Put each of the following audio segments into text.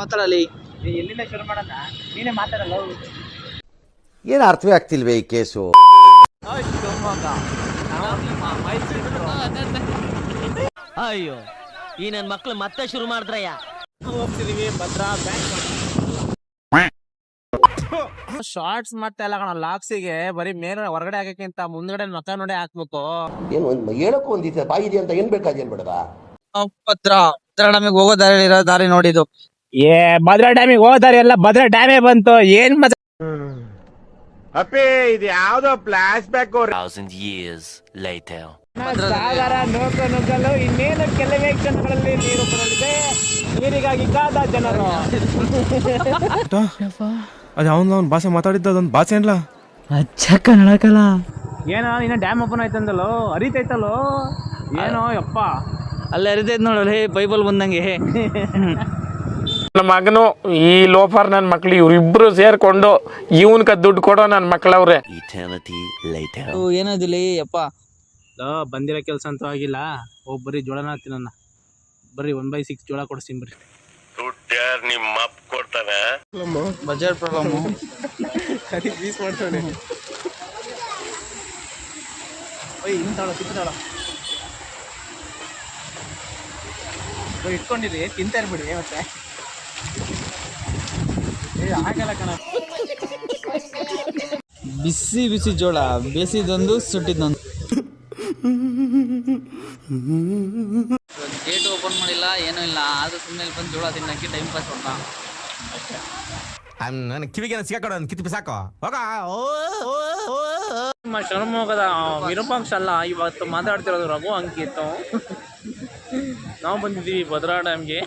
ಮಾತಾಡಲಿ. ಎಲ್ಲಿಂದ ಶುರು ಮಾಡೋಣ? ನೀನೇ ಮಾತಾಡಲ್ಲ ಏನು ಅರ್ಥವೇ ಆಗ್ತಿಲ್ವೇ ಈ ಕೇಸು? ಅಯ್ಯೋ ಈ ನನ್ ಮಕ್ಳು ಮತ್ತೆ ಶುರು ಮಾಡಿದ್ರಯ್ಯ. ಹೋಗ್ತಿದೀವಿ ಭದ್ರಾ ಬ್ಯಾಂಕ್. ಶಾರ್ಟ್ಸ್ ಮತ್ತೆ ಎಲ್ಲ ಕಣ ಲಾಕ್ಸಿಗೆ ಬರೀ ಮೇಲೆ ಹೊರಗಡೆ ಹಾಕಕ್ಕಿಂತ ಮುಂದ್ಗಡೆ ನಕ ನೋಡಿ ಹಾಕ್ಬೇಕು. ಏನು ಹೇಳಕ್ ಹೇಳಕ್ಕೂ ಒಂದಿದೆ ಬಾಯಿ ಇದೆ ಅಂತ ಏನ್ ಬೇಕಾದೇನು ಏನ್ ಭದ್ರ ಭದ್ರಾ ನಮಗೆ ಹೋಗೋ ದಾರಿ ಇರೋ ದಾರಿ ನೋಡಿದ್ದು. ಏ ಭದ್ರಾ ಡ್ಯಾಮಿಗೆ ಹೋದಾರೆ ಎಲ್ಲ ಭದ್ರಾ ಡ್ಯಾಮೇ ಬಂತು. ಏನ್ ಮಜಾ thousand years later. ಸಾಗರ ನೋಕ ನುಗ್ಗಲು ಇನ್ನೇನು ಕೆಲವೇ ಕ್ಷಣಗಳಲ್ಲಿ ನೀರು ಬರಲಿದೆ. ನೀರಿಗಾಗಿ ಕಾದ ಜನರು. ಅದು ಅವ್ನು ಅವ್ನು ಭಾಷೆ ಮಾತಾಡಿದ್ದ ಅದೊಂದು ಭಾಷೆ ಏನ್ಲ? ಏನೋ ಇನ್ನ ಡ್ಯಾಮ್ ಓಪನ್ ಆಯ್ತಂದಲ್ಲೋ? ಅರಿತೈತಲ್ಲೋ? ಏನೋ ಯಪ್ಪ. ಅಲ್ಲೇ ಅರಿತೈತೆ ನೋಡಲ್ಲ ಬೈಬಲ್ ಬಂದಂಗೆ. ನನ್ನ ಮಗನು ಈ ಲೋಫರ್ ನನ್ನ ಮಕ್ಳು ಇವ್ರಿಬ್ರು ಸೇರ್ಕೊಂಡು ಇವನ್ಕ ದುಡ್ಡು ಕೊಡೋ ನನ್ನ ಮಕ್ಳವ್ರೆ. ಏನದಿಲ್ಲ ಅಪ್ಪ ಲೋ, ಬಂದಿರೋ ಕೆಲಸ ಅಂತೂ ಆಗಿಲ್ಲ. ಹೋಗಿ ಬರ್ರಿ ಜೋಳನ ತಿನ್ನ ಬರ್ರಿ ಒನ್ ಬೈ ಸಿಕ್ಸ್ ಜೋಳ ಕೊಡಿಸ್ತೀನಿ ಬರ್ರಿ ಇಂತಾಳ ತಿಂತಾಳ ಓಯ್ ಇಟ್ಕೊಂಡಿರಿ ತಿಂತಾ ಇರ್ಬಿಡಿ ಮತ್ತೆ. ಬಿಸಿ ಬಿಸಿ ಜೋಳ. ಬೇಸಿದೊಂದು ಸುಟ್ಟಿದ್ದೊಂದು ಗೇಟ್ ಓಪನ್ ಮಾಡಿಲ್ಲ ಏನೂ ಇಲ್ಲ. ಆದ್ರೂ ಸುಮ್ಮನೆ ಬಂದು ಜೋಳ ತಿನ್ನಕ್ಕೆ ಟೈಮ್ ಪಾಸ್ ಮಾಡ್ತಾ ನನ್ನ ಕಿವಿಗೆ ಸಿಗಾಕೊಡ ಕಿತ್ತು ಬಿಸಾಕೋ ಹೋಗ ನಮ್ಮ ಶಿವಮೊಗ್ಗದ ವಿರೂಪಾಕ್ಷ ಅಲ್ಲ ಇವತ್ತು ಮಾತಾಡ್ತಿರೋದು ರಘು ಅಂಕಿತ್ತು ನಾವು ಬಂದಿದ್ದೀವಿ ಭದ್ರಾ ಡ್ಯಾಮ್ಗೆ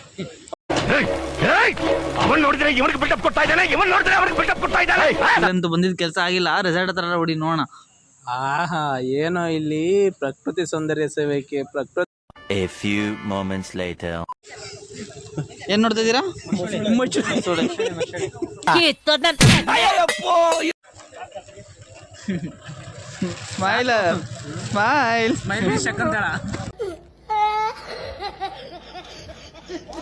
ಅವನ್ ನೋಡಿದ್ರೆ ಇವನಿಗೆ ಬಿಲ್ಡಪ್ ಕೊಡ್ತಾ ಇದ್ದಾನೆ ಇವನ್ ನೋಡಿದ್ರೆ ಅವನಿಗೆ ಬಿಲ್ಡಪ್ ಕೊಡ್ತಾ ಇದ್ದಾನೆ. ಇಲ್ಲಂತೂ ಬಂದಿದ್ ಕೆಲಸ ಆಗಿಲ್ಲ ರೆಸಾರ್ಟ್ ಹತ್ರ ಹೊಡಿ ನೋಡೋಣ. ಆಹಾ ಏನೋ ಇಲ್ಲಿ ಪ್ರಕೃತಿ ಸೌಂದರ್ಯ ಸೇವೆಗೆ ಪ್ರಕೃತಿ ಎ ಫ್ಯೂ ಮೊಮೆಂಟ್ಸ್ later. ಏನ್ ನೋಡ್ತಾ ಇದ್ದೀರಾ? Smile smile. ಸ್ಮೈಲ್